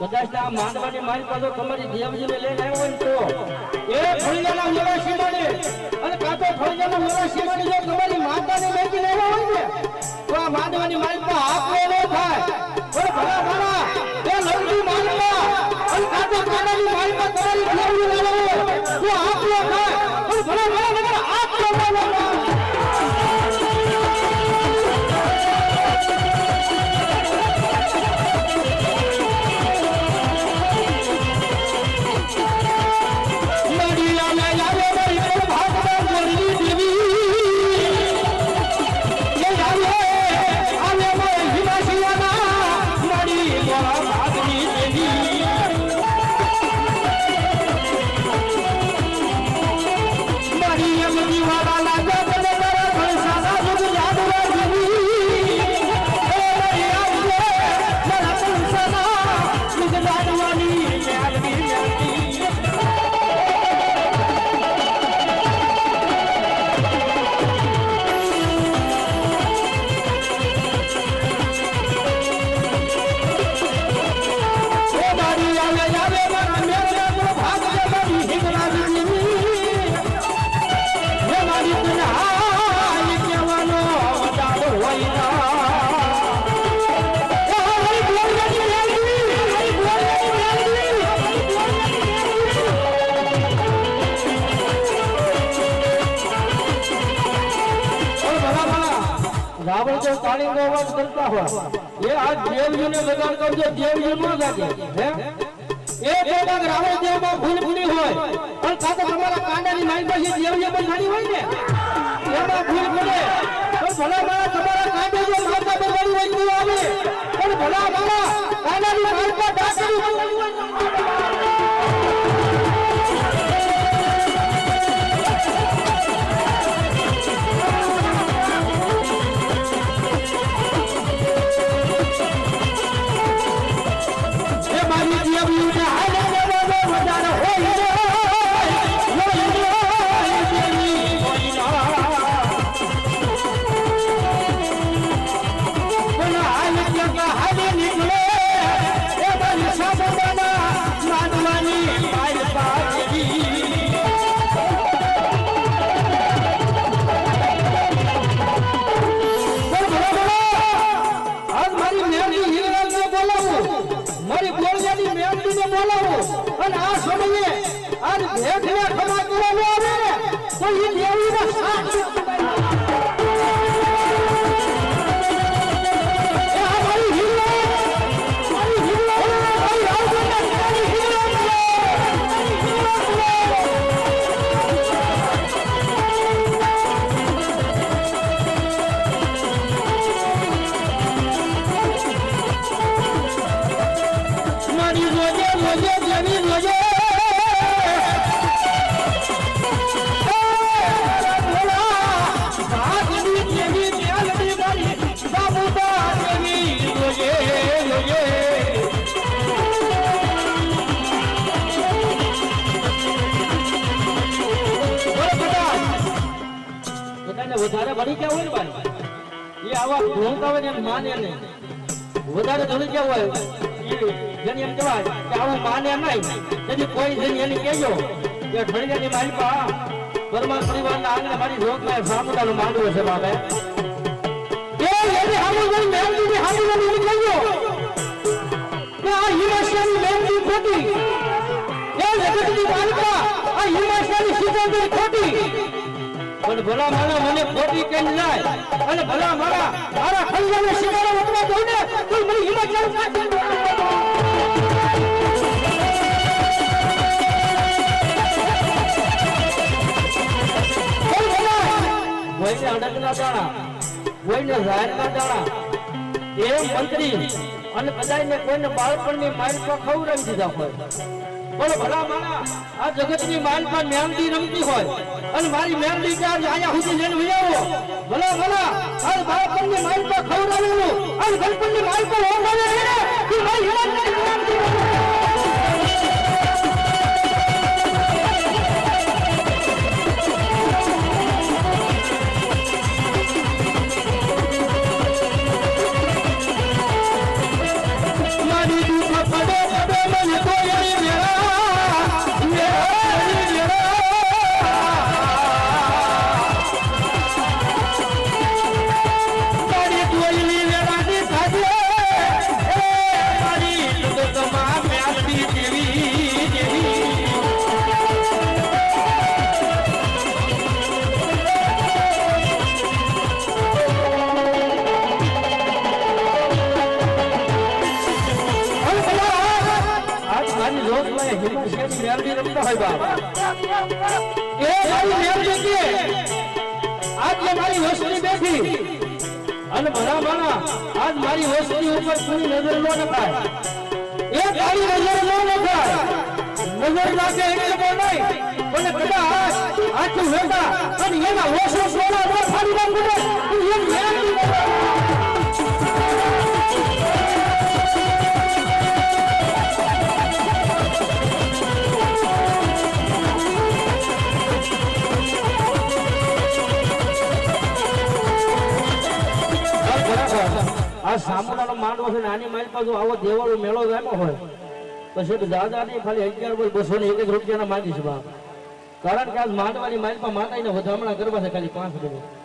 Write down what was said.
કદાચ આ માંડવાની તમારી દેવજીને લઈને આવ્યો તો આ માંડવાની મારી આપવો ન થાય. પણ રાવણ જો કાળીનો અવાજ કરતા હોય. એ આ દેવજીને બગાડ કરજો, દેવજી નો લાગે. હે? એ બેટા રાવણ દેવમાં ભૂલ ભૂલી હોય. પણ કાતો તમારા કાંડાની માઈ પાસે દેવજી બંધાણી હોય ને? એમાં ભૂલ ભૂલે તો ભલા મારા તમારા કાંડે જો માતા બગાડી હોય તો આવે. પણ ભલા ભલા કાંડાની આજ ભેખને ખમા કરવાનો આવે ને તો એ દેવીનો વધારે ભણી ગયા હોય ને ભાઈ? એ આવા ઢોંકા આવે ને માને નહીં. વધારે ભણી ગયા હોય જેને એમ કહેવાય કે આવું માને નહીં. તેથી કોઈ જણ એને કહેજો કે ઢળિયાની મારી પા પરમા પરિવારના આંગણે મારી રોગમાં સામુદાનું માંડવું છે બાપે. એ એની હામુદાની કે આ હિમાશ્યાની મહેનતી ખોટી. એ જગતની આ હિમાશ્યાની સિદ્ધાંતની ખોટી. પણ ભલા મારા મને ખોટી કેમ જાય? અને ભલા મારા મારા ખંજાને શિકારો વટવા દઉં ને મને હિમાચલ કાઢી કોઈને અડકના દાણા, કોઈને જાહેરના દાણા. એ મંત્રી અને બધાને કોઈને બાળપણની મારી પર ખવડાવી દીધા હોય. બોલો ભલા માણા આ જગતની માન પર મહેનતી રમતી હોય અને મારી મહેનતી ચાર્જ આયા સુધી લઈને વિયાવો. ભલા ભલા આ બાળપણની માન પર ખવડાવેલું અને ગણપણની માન પર એને એ મારી હિંમત નથી એ મારી મેલડી જતી આજે મારી વસ્તી બેઠી. અને મારા માણા, આજ મારી વસ્તી ઉપર કોઈ નજર ન નખાય. એ તારી નજર ન નખાય. નજર નાખે એટલે બહુ નહીં, પણ કદાચ આખું વેતા અને એના ઓછો સોના ન ફાડી નાખું એમ મેલડી આ સામુદાનો માંડવો છે ને, આની મારી પાછું આવો દેવાળો મેળો જામ્યો હોય. તો છે દાદા ની ખાલી અગિયાર બોલ, બસો ને એક રૂપિયાના માંગીશ બાપ. કારણ કે આજ માંડવાની મારી પાસે માતાને વધામણા કરવા છે ખાલી પાંચ મિનિટ